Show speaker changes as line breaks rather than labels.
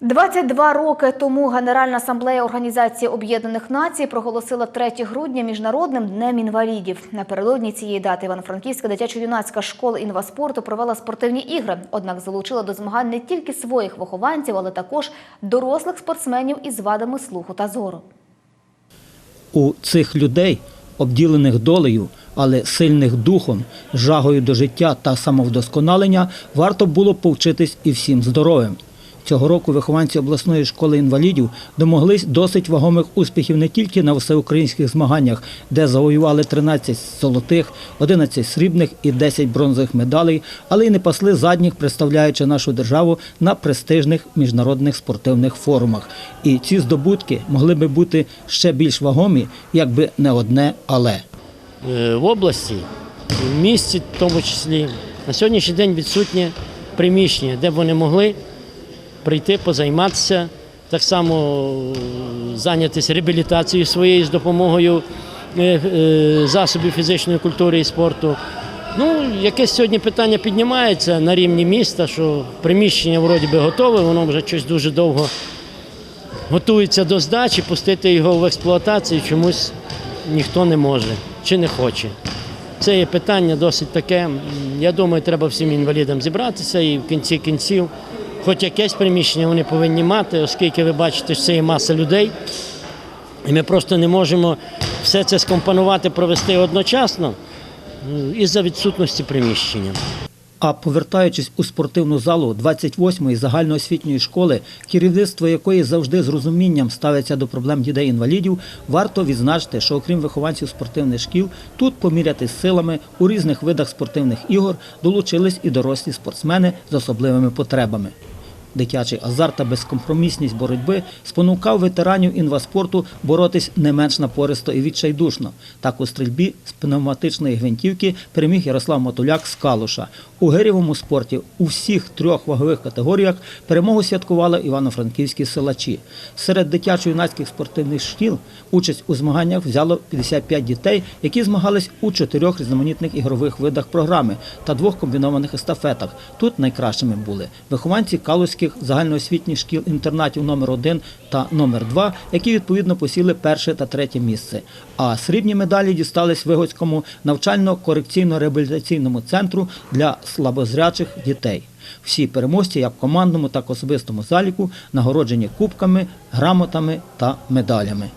22 роки тому Генеральна асамблея Організації Об'єднаних Націй проголосила 3 грудня міжнародним днем інвалідів. Напередодні цієї дати Івано-Франківська дитячо-юнацька школа інваспорту провела спортивні ігри, однак залучила до змагань не тільки своїх вихованців, але також дорослих спортсменів із вадами слуху та зору.
У цих людей, обділених долею, але сильних духом, жагою до життя та самовдосконалення, варто було повчитись і всім здоровим. Цього року вихованці обласної школи інвалідів домоглись досить вагомих успіхів не тільки на всеукраїнських змаганнях, де завоювали 13 золотих, 11 срібних і 10 бронзових медалей, але й не пасли задніх, представляючи нашу державу на престижних міжнародних спортивних форумах. І ці здобутки могли би бути ще більш вагомі, якби не одне але.
Е, в області, в місті в тому числі. На сьогоднішній день відсутнє приміщення, де б вони могли прийти, позайматися, так само е, зайнятися реабілітацією своєю з допомогою е, е, засобів фізичної культури і спорту. Ну, якесь сьогодні питання піднімається на рівні міста, що приміщення вроді би готове, воно вже щось дуже довго готується до здачі, пустити його в експлуатацію чомусь ніхто не може чи не хоче. Це є питання досить таке. Я думаю, треба всім інвалідам зібратися і в кінці кінців, хоч якесь приміщення вони повинні мати, оскільки ви бачите, що це є маса людей. І ми просто не можемо все це скомпонувати, провести одночасно м, із-за відсутності приміщення.
А повертаючись у спортивну залу 28-ї загальноосвітньої школи, керівництво якої завжди з розумінням ставиться до проблем дітей-інвалідів, варто відзначити, що окрім вихованців спортивних шкіл, тут помірятись силами у різних видах спортивних ігор долучились і дорослі спортсмени з особливими потребами. Дитячий азарт та безкомпромісність боротьби спонукав ветеранів інваспорту боротись не менш напористо і відчайдушно. Так у стрільбі з пневматичної гвинтівки переміг Ярослав Матуляк з Калуша. У гирєвому спорті у всіх трьох вагових категоріях перемогу святкували івано-франківські силачі. Серед дитячо-юнацьких спортивних шкіл участь у змаганнях взяло 55 дітей, які змагались у чотирьох різноманітних ігрових видах програми та двох комбінованих естафетах. Тут найкращими були вихованці Калузьких загальноосвітніх шкіл інтернатів номер 1 та номер 2 які відповідно посіли перше та третє місце. А срібні медалі дістались Вигоцькому навчально-корекційно-реабілітаційному центру для слабозрячих дітей. Всі переможці, як в командному, так і особистому заліку, нагороджені кубками, грамотами та медалями.